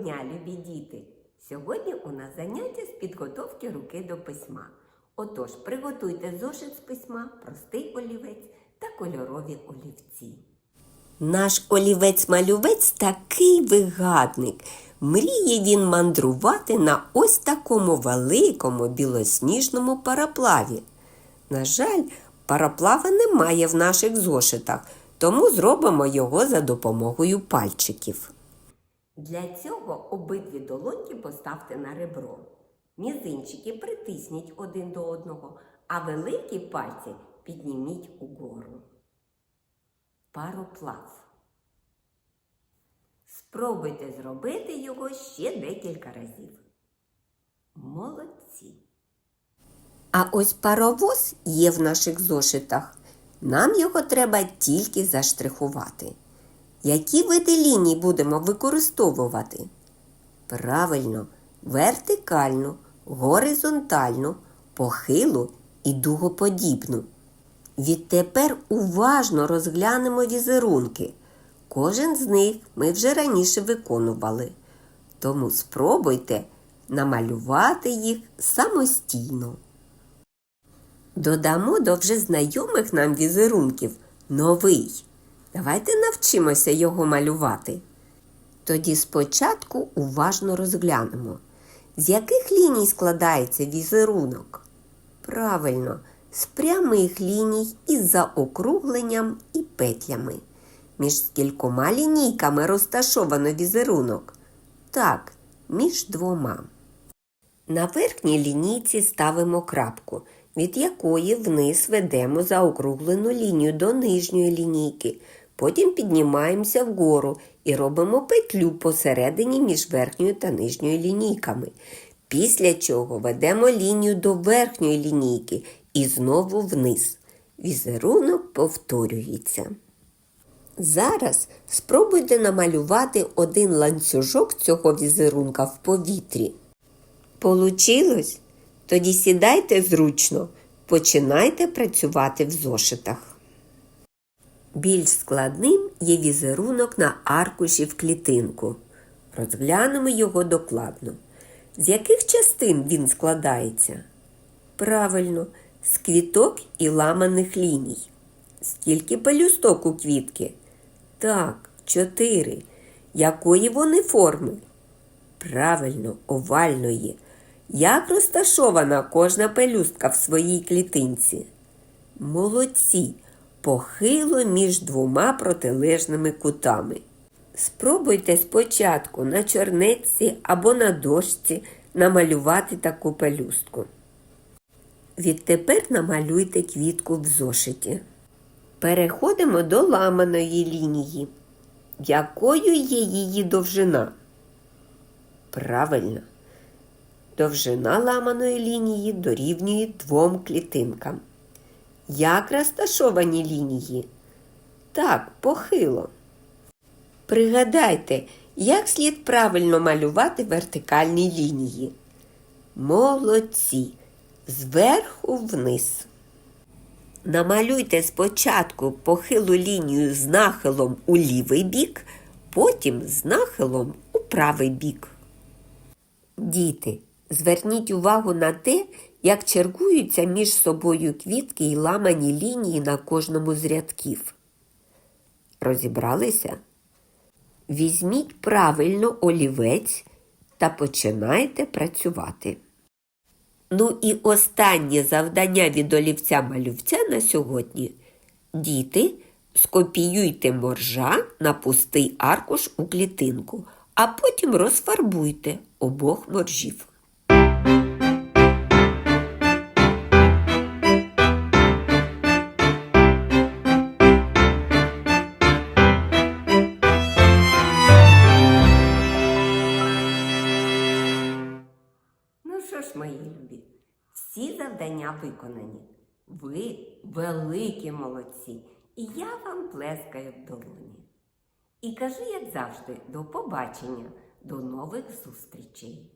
дня, любі діти! Сьогодні у нас заняття з підготовки руки до письма. Отож, приготуйте зошит з письма, простий олівець та кольорові олівці. Наш олівець-малювець такий вигадник. Мріє він мандрувати на ось такому великому білосніжному параплаві. На жаль, параплава немає в наших зошитах, тому зробимо його за допомогою пальчиків. Для цього обидві долоньки поставте на ребро. Мізинчики притисніть один до одного, а великі пальці підніміть угору. Пароплав. Спробуйте зробити його ще декілька разів. Молодці. А ось паровоз є в наших зошитах. Нам його треба тільки заштрихувати. Які види ліній будемо використовувати? Правильно, вертикальну, горизонтальну, похилу і дугоподібну. Відтепер уважно розглянемо візерунки. Кожен з них ми вже раніше виконували. Тому спробуйте намалювати їх самостійно. Додамо до вже знайомих нам візерунків новий. Давайте навчимося його малювати. Тоді спочатку уважно розглянемо, з яких ліній складається візерунок. Правильно, з прямих ліній із заокругленням і петлями. Між скількома лінійками розташовано візерунок. Так, між двома. На верхній лінійці ставимо крапку, від якої вниз ведемо заокруглену лінію до нижньої лінійки. Потім піднімаємося вгору і робимо петлю посередині між верхньою та нижньою лінійками. Після чого ведемо лінію до верхньої лінійки і знову вниз. Візерунок повторюється. Зараз спробуйте намалювати один ланцюжок цього візерунка в повітрі. Получилось? Тоді сідайте зручно, починайте працювати в зошитах. Більш складним є візерунок на аркуші в клітинку. Розглянемо його докладно. З яких частин він складається? Правильно, з квіток і ламаних ліній. Скільки пелюсток у квітки? Так, чотири. Якої вони форми? Правильно, овальної. Як розташована кожна пелюстка в своїй клітинці? Молодці, похило між двома протилежними кутами. Спробуйте спочатку на чорнетці або на дошці намалювати таку пелюстку. Відтепер намалюйте квітку в зошиті. Переходимо до ламаної лінії. Якою є її довжина? Правильно. Довжина ламаної лінії дорівнює двом клітинкам. Як розташовані лінії? Так, похило. Пригадайте, як слід правильно малювати вертикальні лінії. Молодці. Зверху вниз. Намалюйте спочатку похилу лінію з нахилом у лівий бік, потім з нахилом у правий бік. Діти, зверніть увагу на те, як чергуються між собою квітки і ламані лінії на кожному з рядків. Розібралися? Візьміть правильно олівець та починайте працювати. Ну і останнє завдання від олівця-малювця на сьогодні. Діти, скопіюйте моржа на пустий аркуш у клітинку, а потім розфарбуйте обох моржів. Ж, мої любі, всі завдання виконані. Ви великі молодці, і я вам плескаю в долоні. І кажу, як завжди, до побачення, до нових зустрічей.